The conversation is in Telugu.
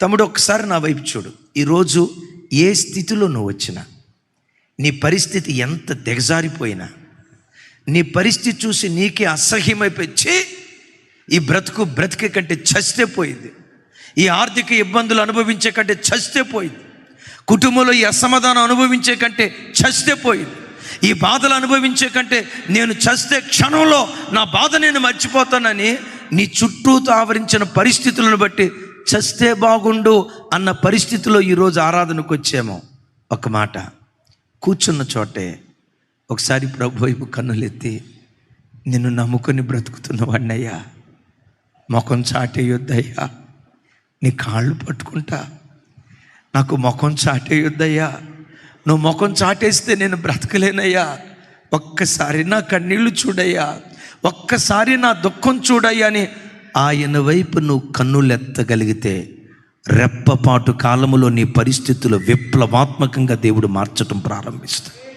తమ్ముడు ఒకసారి నా వైపు చూడు. ఈరోజు ఏ స్థితిలో నువ్వు వచ్చినా నీ పరిస్థితి ఎంత దిగజారిపోయినా నీ పరిస్థితి చూసి నీకే అసహ్యమైపోయి ఈ బ్రతుకు బ్రతికే కంటే చస్తే పోయింది ఈ ఆర్థిక ఇబ్బందులు అనుభవించే కంటే చస్తే పోయింది కుటుంబంలో ఈ అసమాధానం అనుభవించే కంటే చస్తే పోయింది ఈ బాధలు అనుభవించే కంటే నేను చస్తే క్షణంలో నా బాధ నేను మర్చిపోతానని నీ చుట్టూతో ఆవరించిన పరిస్థితులను బట్టి చస్తే బాగుండు అన్న పరిస్థితిలో ఈరోజు ఆరాధనకు వచ్చాము ఒక మాట. కూర్చున్న చోటే ఒకసారి ప్రభు వైపు కన్నులెత్తి నిన్ను నమ్ముకొని బ్రతుకుతున్నవాడినయ్యా ముఖం చాటేయొద్దయ్యా. నీ కాళ్ళు పట్టుకుంటా. నాకు ముఖం చాటేయొద్దయ్యా. నువ్వు ముఖం చాటేస్తే నేను బ్రతకలేనయ్యా. ఒక్కసారి నా కన్నీళ్ళు చూడయ్యా. ఒక్కసారి నా దుఃఖం చూడయ్యా అని ఆయన వైపు నువ్వు కన్నులెత్తగలిగితే రెప్పపాటు కాలములో నీ పరిస్థితులు విప్లవాత్మకంగా దేవుడు మార్చటం ప్రారంభిస్తాడు.